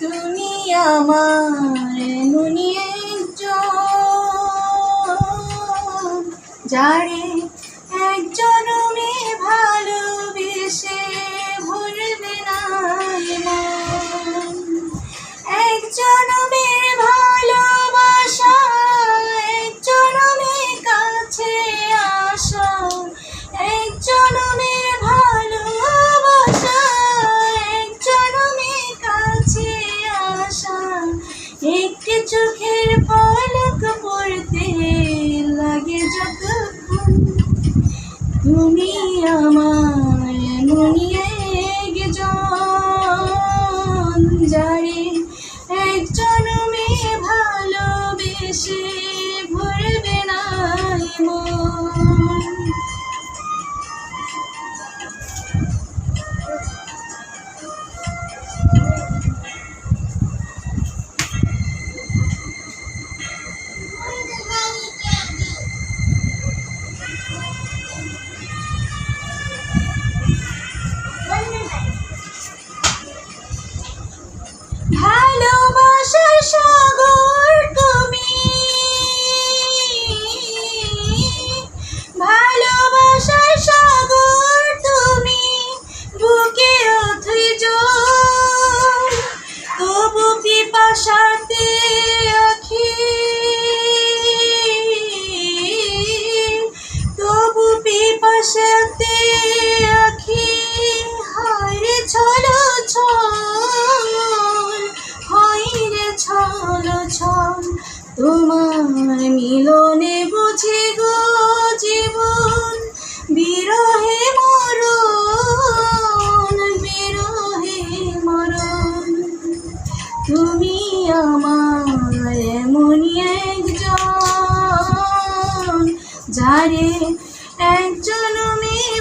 তুমি আমার একজন যারে একজন ভালোবেসে ভুলবে না একজন ভালোবাসা একজন কাছে আসা একজন তুমি আমার এমনই একজন যারে একজন মেয়ে ভালোবেসে ভরবে না এ মন পিপাসাতে আখি। তবু পিপাসাতে আখি, হায়রে ছলো ছল, হায়রে ছলো ছল, তোমার মিলনে বুঝি গো তুমি আমার এমনই একজন যারে একজন মেয়ে